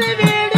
living.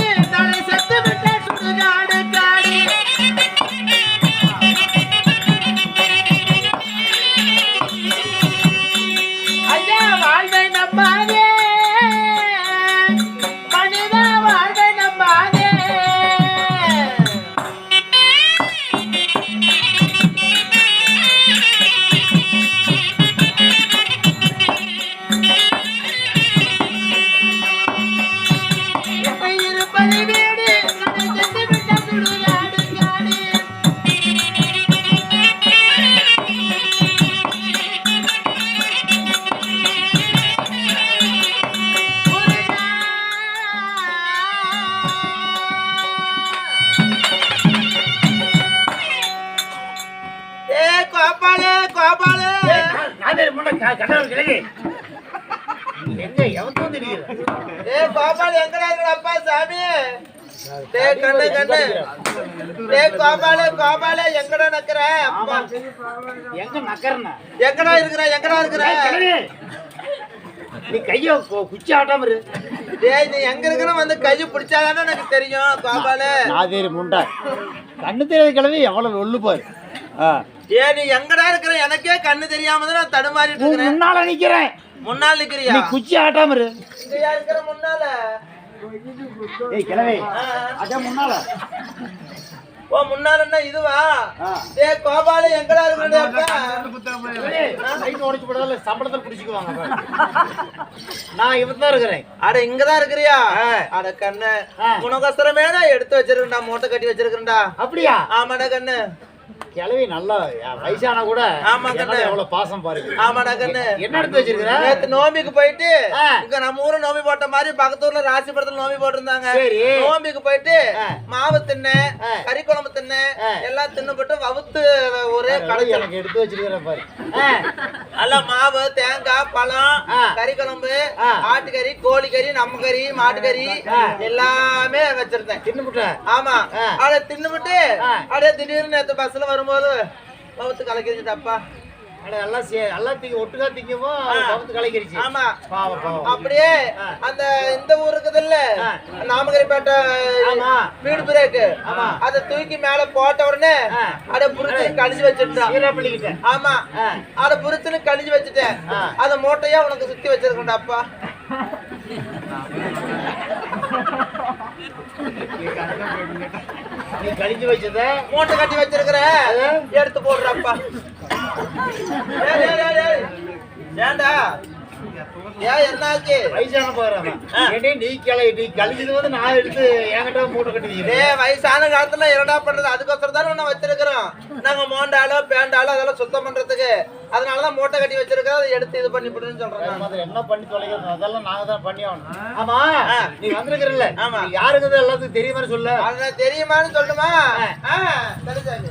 எங்க எவன் வந்து நிக்கிறது? ஏ கோபாலு எங்கடா இருக்கிறப்பா சாமி? டே கண்ணு கண்ணு. டே கோபாலு கோபாலு எங்கடா நிக்கிற? அப்பா. எங்க நக்கறனா? எங்கடா இருக்கிற எங்கடா இருக்கிற? நீ கைய குச்சி ஆட்டாம இரு. டேய் நீ எங்க இருக்கிற வந்து கை பிடிச்சாதானே எனக்கு தெரியும் கோபாலு? நாதேரி முண்டா. கண்ணு தெரியாத கிழவி எவ்வளவு ஒல்லு பாரு ஆ. ஏ நீ எங்கடா இருக்கிற? எனக்கே கண்ணு தெரியாம தான் நான் தடுமாறிட்டு உன் இருக்கிறேன் முன்னால நிக்கிறேன். முன்னால் நிக்கிறியா? நீ குச்சி ஆட்டாம இரு. இங்கயா இருக்கிற முன்னால? ஏய் கிழவி அதான் முன்னால. ஓ முன்னாலன்னா இதுவா. டேய் கோபாலு எங்கடா இருக்கிற கிழவி, சைக்கிள் உடைச்சு போடாத சம்பளத்தில் பிடிச்சிக்குவாங்க பாரு. நான் இவன் தான் இருக்கிறேன். அட இங்கதான் இருக்கிறியா? ஆ. அட கண்ணு. ஆ. உனக்கொசரமே நான் எடுத்து வச்சிருக்கேன்டா மூட்டை கட்டி வச்சிருக்கேன்டா. அப்படியா? ஆமாடா கண்ணு. கிழவி நல்லா வயசானா கூட ஆமா, கண்ணு. எவ்வளவு பாசம் பாருங்க ஆமாடா கண்ணு என்ன எடுத்து வச்சிருக்கிற நேத்து நோம்பிக்கு போயிட்டு. இங்க நம்ம ஊரு நோம்பி போட்ட மாதிரி பக்கத்து ஊர்ல ராசிபுரத்துல நோம்பி போட்டிருந்தாங்க. நோம்பிக்கு போயிட்டு. மாவு தின்னேன் ஆ. கறி குழம்பு தின்னேன் ஆ. எல்லாம் தின்னு போட்டு வவுத்து ஒரே கடைச்சல் எனக்கு எடுத்து வச்சிருக்கிற பாரு எல்லாம் மாவு தேங்காய் பழம். கறி குழம்பு. ஆட்டுக்கறி கோழிக்கறி நம்ம கறி மாட்டுக்கறி. எல்லாமே வச்சிருந்தேன் தின்னு முட்டை ஆமா. அட தின்னுபிட்டு. அப்படியே திடீர்னு நேத்து பஸ்ல வரும்போது பவுத்து கலக்கிருச்சுட்டப்பா அட எல்லாம் எல்லாம் திங்க ஒட்டுக்கா திங்கமோ ஆ. பகுத்து கலைக்கிருச்சு ஆமா பாவம் பாவம் அப்படியே. அந்த இந்த ஊர் இருக்குதுல்ல ஆ. நாமகரிப்பேட்டை. வீடு பிரேக்கு ஆமா. அதை தூக்கி மேல போட்ட உடனே. அட புரிச்சு கழிச்சு வச்சுட்டான் ஆமா. அட புரிச்சுன்னு கழிச்சு வச்சுட்டேன். அத மூட்டையா உனக்கு சுத்தி வச்சிருக்கேன்டாப்பா நீ கழிச்சு வச்சத மூட்டை கட்டி வச்சிருக்கிற எடுத்து போடுறப்பா. ஏண்டா? ஏன் என்னாச்சு? வயசான. ஏடி நீ கிளை நீ கழிச்சது வந்து நான் எடுத்து என்கிட்ட மூட்டை கட்டி வைக்கிறேன் டேய் வயசான காலத்துல என்னடா பண்றது? அதுக்கோசரம் தானே உன்னை வச்சிருக்கிறோம். நாங்க மோண்டாலோ பேண்டாலோ அதெல்லாம் சுத்தம் பண்றதுக்கு. அதனாலதான் மூட்டை கட்டி வச்சிருக்கோம் அதை எடுத்து இது பண்ணி விடுன்னு சொல்றேன் என்ன பண்ணி தொலைக்கிறது? அதெல்லாம் நாங்க தான் பண்ணி ஆகணும். ஆமா. நீ வந்திருக்கிறல்ல. ஆமா. நீ யாருக்குது எல்லாத்துக்கும் தெரியுமா சொல்ல. அது தெரியுமான்னு சொல்லுமா? தெரிஞ்சாங்க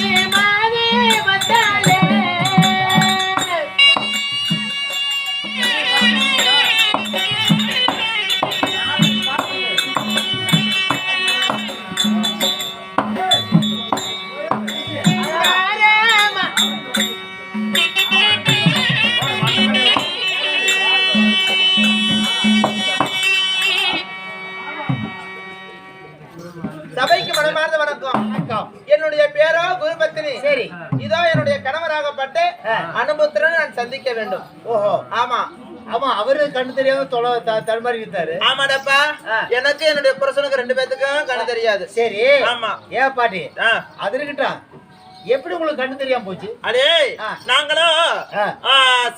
என்னுடைய கணவராகப்பட்ட அனுபவத்துடன் நான் சந்திக்க வேண்டும். ஓஹோ. ஆமா. ஆமா அவரு கண்ணு தெரியாம தொலை த- தடுமாறி இருந்தாரு ஆமாடப்பா. எனக்கு என்னுடைய புருஷனுக்கு ரெண்டு பேத்துக்கும் கண்ணு தெரியாது. சரி. ஆமா. ஏன் பாட்டி. அது இருக்கட்டும் எப்படி உங்களுக்கு கண்ணு தெரியாம போச்சு அடே. நாங்களும்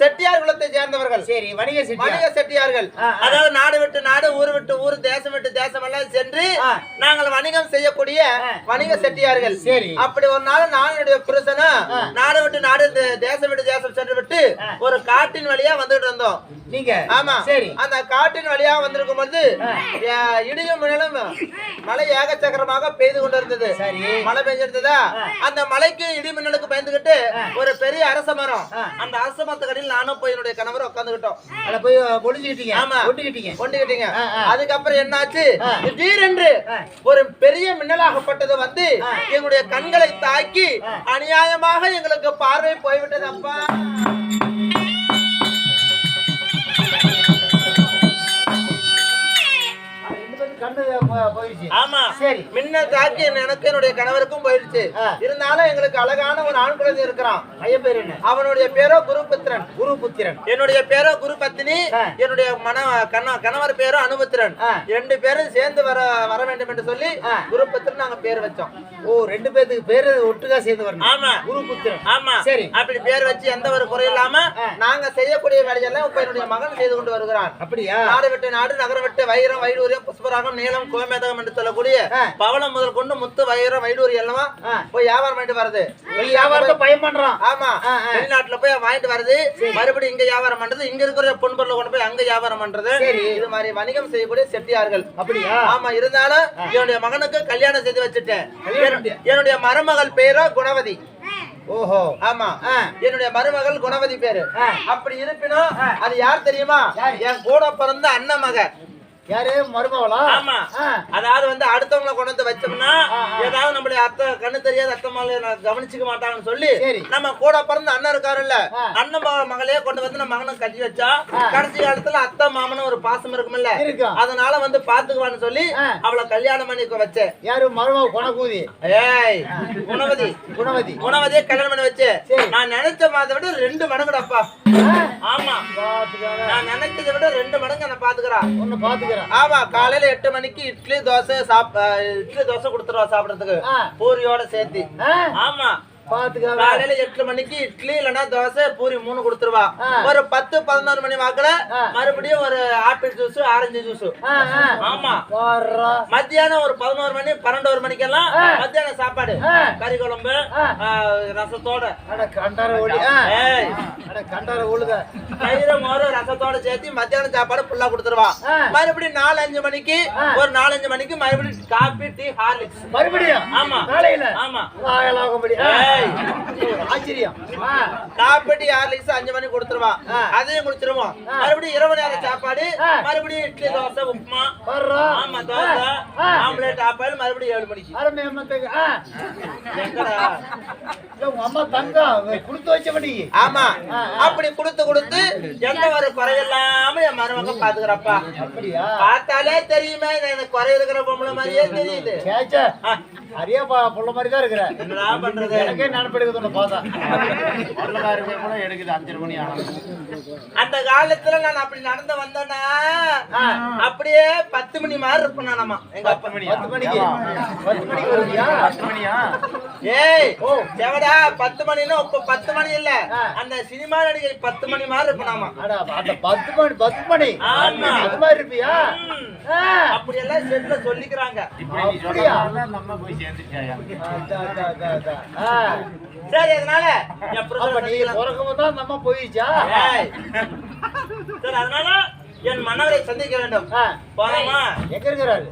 செட்டியார் குலத்தை சேர்ந்தவர்கள் சரி வணிக வணிக செட்டியார்கள். அதாவது நாடு விட்டு நாடு ஊர் விட்டு ஊர் தேசம் விட்டு தேசம் எல்லாம் சென்று. நாங்கள் வணிகம் செய்யக்கூடிய. வணிக செட்டியார்கள் சரி. அப்படி ஒரு நாள் நான் என்னுடைய புருஷனும். நாடு விட்டு நாடு தேசம் விட்டு தேசம் சென்று விட்டு. ஒரு காட்டின் வழியா வந்துட்டு இருந்தோம் நீங்க ஆமா சரி அந்த காட்டின் வழியா வந்திருக்கும் பொழுது இடியும் மின்னலும் மழை ஏகச்சக்கரமாக பெய்து கொண்டிருந்தது. மழை பெஞ்சிருந்ததா ஆ. அந்த மலைக்கு இடி மின்னலுக்கு பயந்துகிட்டு. ஒரு பெரிய அரச மரம். அந்த அரச மரத்துக்கடியில் நானும் போய் என்னுடைய கணவர் உட்காந்துக்கிட்டோம் அத போய் ஒளிஞ்சுக்கிட்டீங்க ஆமா. ஒட்டிக்கிட்டீங்க ஆ. அதுக்கப்புறம் என்னாச்சு. திடீரென்று. ஒரு பெரிய மின்னலாகப்பட்டது வந்து. எங்களுடைய கண்களை தாக்கி. அநியாயமாக எங்களுக்கு பார்வை போய்விட்டது அப்பா போயிடுச்சு. ஆமா. சரி. மின்னல் தாக்கி எனக்கு என்னுடைய கணவருக்கும் போயிடுச்சு. இருந்தாலும் எங்களுக்கு அழகான ஒரு ஆண் குழந்தை இருக்கிறான். பையன் பேர் என்ன? அவனுடைய பேரோ குருபுத்திரன். குரு புத்திரன் என்னுடைய பேரோ குருபத்தினி ஆ. என்னுடைய மன கண- கணவர் பேரோ அனுபத்திரன். ரெண்டு பேரும் சேர்ந்து வர வர வேண்டும் என்று சொல்லி. குருபத்திரன் நாங்க பேர் வச்சோம். ஓ ரெண்டு பேத்துக்கு பேரு ஒட்டுக்கா சேர்ந்து வரணும். ஆமா. குரு புத்திரன் ஆமா. சரி. அப்படி பேர் வச்சு எந்த ஒரு குறை இல்லாம. நாங்க செய்யக்கூடிய வேலையெல்லாம் இப்ப என்னுடைய மகன் செய்து கொண்டு வருகிறான். அப்படியா? நாடு விட்டு நாடு நகரம் விட்டு வைரம் வைடூரியம் புஷ்பராகம் நீளம் கோமேதகம் என்று சொல்லக்கூடிய. பவளம் முதல் கொண்டு முத்து வைரம் வைடூரியம் எல்லாம். போய் வியாபாரம் பண்ணிட்டு வருது வியாபாரத்தை பயம் பண்றான். ஆமா. வெளிநாட்டுல போய் வாங்கிட்டு வருது மறுபடியும் இங்க வியாபாரம் பண்றது. இங்க இருக்கிற பொன்பொருளை கொண்டு போய் அங்க வியாபாரம் பண்றது. இது மாதிரி வணிகம் செய்யக்கூடிய செட்டியார்கள். அப்படியா? ஆமா இருந்தாலும் என்னுடைய மகனுக்கு கல்யாணம் செய்து வச்சுட்டேன். என்னுடைய- மருமகள் பேரோ குணவதி. ஓஹோ. ஆமா. என்னுடைய மருமகள் குணவதி பேரு. அப்படி இருப்பினும் அது யார் தெரியுமா? என் கூட பிறந்த அண்ணன் மக யாரு? மருமவளா ஆமா. அதாவது வந்து அடுத்தவங்களை கொண்டு வந்து வச்சோம்னா. ஏதாவது நம்மளுடைய அத்தை கண்ணு தெரியாத அத்தை மகளை நான் கவனிச்சுக்க மாட்டாங்கன்னு சொல்லி. நம்ம கூட பிறந்த அண்ணன் இருக்காருல்ல. அண்ணன் மக- மகளையே கொண்டு வந்து நம்ம மகனுக்கு கட்டி வச்சா. கடைசி காலத்துல அத்தை மாமனும் ஒரு பாசம் இருக்கும்ல இருக்கும். அதனால வந்து பாத்துக்குவான்னு சொல்லி. அவளை கல்யாணம் பண்ணி வச்சேன். யாரு? மருமவ குணக்கூதி ஏய் குணவதி குணவதி குணவதியை கல்யாணம் பண்ணி வச்சு. நான் நினைச்ச மாதத்தை விட ரெண்டு மடங்குடாப்பா ஆமா. நான் நினைச்சதை விட ரெண்டு மடங்கு என்ன பாத்துக்கிறா. ஒண்ணு பாத்துக்கிறேன் ஆமா காலையில எட்டு மணிக்கு இட்லி தோசை இட்லி தோசை கொடுத்துருவா சாப்பிடறதுக்கு. பூரியோட சேர்த்து. ஆமா. காலையில எட்டு மணிக்கு இட்லி இல்லைன்னா தோசை பூரி மூணு கொடுத்துருவா. ஒரு பத்து பதினோரு மணி வாக்குல. மறுபடியும் ஒரு ஆப்பிள் ஜூஸ் ஆரஞ்சு ஜூஸ். ஆமா. மத்தியானம் ஒரு பதினோரு மணி பன்னெண்டு மணிக்கெல்லாம் ஆ. மத்தியானம் சாப்பாடு. கறி குழம்பு ரசத்தோட. கண்டார ஒளி கண்டார ஒழுத தயிர் ரசத்தோட சேர்த்து மத்தியானம் சாப்பாடு ஃபுல்லா கொடுத்துருவா. மறுபடியும் நாலு அஞ்சு மணிக்கு. ஒரு நாலஞ்சு மணிக்கு மறுபடியும் காபி டீ ஹார்லிக்ஸ். மறுபடியும்? ஆமா. காலையில ஆமா. ஒரு ஆச்சரியம். ஆ. காபி டீ ஹார்லிக்ஸ் அஞ்சு மணிக்கு கொடுத்துருவா. ஆ. அதையும் குடிச்சிருவோம் ஆ. மறுபடியும் இரவு நேரம் சாப்பாடு. மறுபடியும் இட்லி தோசை உப்புமா. ஆமா தோசை. ஆம்லெட் ஆப்பாயில் மறுபடியும் ஏழு மணிக்கு. அம்மா தங்கம் கொடுத்து வச்சபடி ஆமா. அப்படி கொடுத்து கொடுத்து எந்த ஒரு குறையில்லாம என் மருமக பாத்துக்கிறப்பா. பார்த்தாலே தெரியுமே எனக்கு குறை இருக்கிற பொம்பளை மாதிரியே தெரியுது. அரியா பா புள்ள மாதிரி தான் இருக்கிற. என்னடா பண்றது? எனக்கே நினைப்பெடுக்குது உன்னை பார்த்தா வரலாறு கூட எடுக்குது அஞ்சரை மணி ஆனது அந்த காலத்துல நான் அப்படி நடந்து வந்தேன்னா. அப்படியே பத்து மணி மாதிரி இருப்பேன் நானம்மா எங்க அப்பா. பத்து மணிக்கு. பத்து மணிக்கு வருவியா? பத்து மணியா? ஏய் ஓ. செவடா பத்து மணின்னா இப்ப பத்து மணி இல்ல. அந்த சினிமா நடிகை பத்து மணி மாதிரி இருப்பேனாமா அட அந்த பத்து மணி பத்து மணி. ஆமா. அது மாதிரி இருப்பியா. அப்படி எல்லாம் செட்ல சொல்லிக்கிறாங்க. அப்படியா? அதான், அதான், சேர்ந்துச்சாயா சரி அதனால நம்ம போயிச்சா சரி அதனால என் மன்னவரை சந்திக்க வேண்டும். போலாமா? எங்க இருக்கிறாரு?